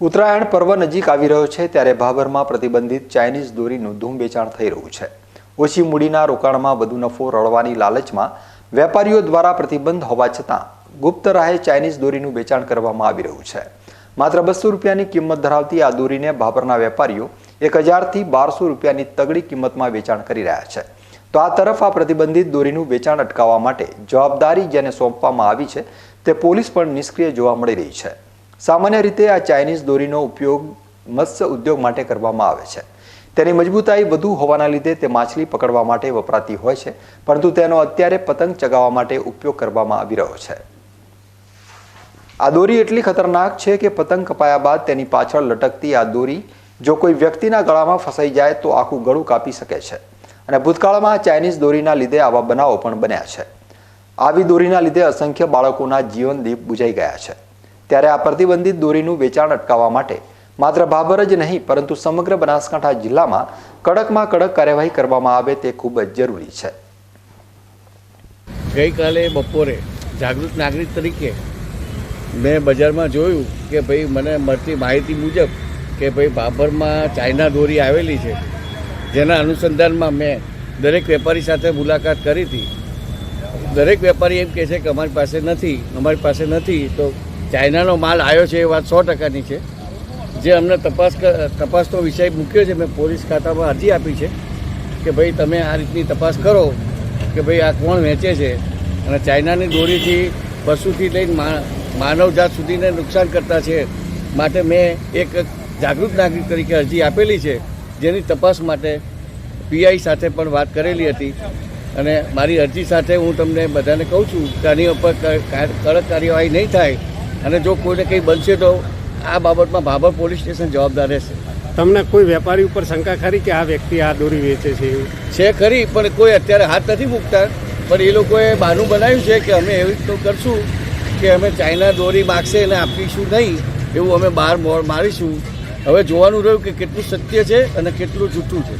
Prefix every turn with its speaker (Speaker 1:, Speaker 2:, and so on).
Speaker 1: ઉત્તરાયણ પર્વ નજીક આવી રહ્યો છે ત્યારે ભાભરમાં પ્રતિબંધિત ચાઇનીઝ દોરીનું ધૂમ વેચાણ થઈ રહ્યું છે. ઓછી મૂડીના રોકાણમાં વધુ નફો રળવાની લાલચમાં વેપારીઓ દ્વારા પ્રતિબંધ હોવા છતાં ગુપ્ત રાહે ચાઇનીઝ દોરીનું વેચાણ કરવામાં આવી રહ્યું છે. માત્ર બસો રૂપિયાની કિંમત ધરાવતી આ દોરીને ભાભરના વેપારીઓ એક હજારથી બારસો રૂપિયાની તગડી કિંમતમાં વેચાણ કરી રહ્યા છે. તો આ તરફ આ પ્રતિબંધિત દોરીનું વેચાણ અટકાવવા માટે જવાબદારી જેને સોંપવામાં આવી છે તે પોલીસ પણ નિષ્ક્રિય જોવા મળી રહી છે. સામાન્ય રીતે આ ચાઇનીઝ દોરીનો ઉપયોગ મત્સ્ય ઉદ્યોગ માટે કરવામાં આવે છે. તેની મજબૂતાઈ વધુ હોવાના લીધે તે માછલી પકડવા માટે વપરાતી હોય છે, પરંતુ તેનો અત્યારે પતંગ ચગાવવા માટે ઉપયોગ કરવામાં આવી રહ્યો છે. આ દોરી એટલી ખતરનાક છે કે પતંગ કપાયા બાદ તેની પાછળ લટકતી આ દોરી જો કોઈ વ્યક્તિના ગળામાં ફસાઈ જાય તો આખું ગળું કાપી શકે છે. અને ભૂતકાળમાં ચાઇનીઝ દોરીના લીધે આવા બનાવો પણ બન્યા છે. આવી દોરીના લીધે અસંખ્ય બાળકોના જીવન દીપ બુજાઈ ગયા છે. ત્યારે આ પ્રતિબંધિત દોરીનું વેચાણ અટકાવવા માટે. માત્ર ભાભર જ નહીં, પરંતુ સમગ્ર બનાસકાંઠા જિલ્લામાં કડકમાં કડક કાર્યવાહી કરવામાં આવે તે ખૂબ જ જરૂરી છે.
Speaker 2: ગઈકાલે બપોરે જાગૃત નાગરિક તરીકે મેં બજારમાં જોયું કે ભાઈ મને મળતી માહિતી મુજબ કે ભાઈ ભાભરમાં ચાઇના દોરી આવેલી છે. જેના અનુસંધાનમાં મેં દરેક વેપારી સાથે મુલાકાત કરી હતી. દરેક વેપારી એમ કહે છે કે અમારી પાસે નથી, અમારી પાસે નથી, તો ચાઇનાનો માલ આવ્યો છે એ વાત સો ટકાની છે. જે અમને તપાસ તપાસનો વિષય મૂક્યો છે, મેં પોલીસ ખાતામાં અરજી આપી છે કે ભાઈ તમે આ રીતની તપાસ કરો કે ભાઈ આ કોણ વેચે છે અને ચાઇનાની દોરીથી પશુથી લઈને માનવજાત સુધીને નુકસાન કરતા છે માટે મેં એક જાગૃત નાગરિક તરીકે અરજી આપેલી છે, જેની તપાસ માટે પીઆઈ સાથે પણ વાત કરેલી હતી. અને મારી અરજી સાથે હું તમને બધાને કહું છું કે આની ઉપર કડક કાર્યવાહી નહીં થાય અને જો કોઈને કંઈ બનશે તો આ બાબતમાં ભાભર પોલીસ સ્ટેશન જવાબદાર રહેશે.
Speaker 3: તમને કોઈ વેપારી ઉપર શંકા ખરી કે આ વ્યક્તિ આ દોરી વેચે છે એવું?
Speaker 2: છે ખરી પણ કોઈ અત્યારે હાથ નથી મૂકતા. પણ એ લોકોએ બહાનું બનાવ્યું છે કે અમે એવી તો કરશું કે અમે ચાઇના દોરી માગશે અને આપીશું નહીં એવું અમે બહાર મોર મારીશું. હવે જોવાનું રહ્યું કે કેટલું સત્ય છે અને કેટલું જૂઠું છે.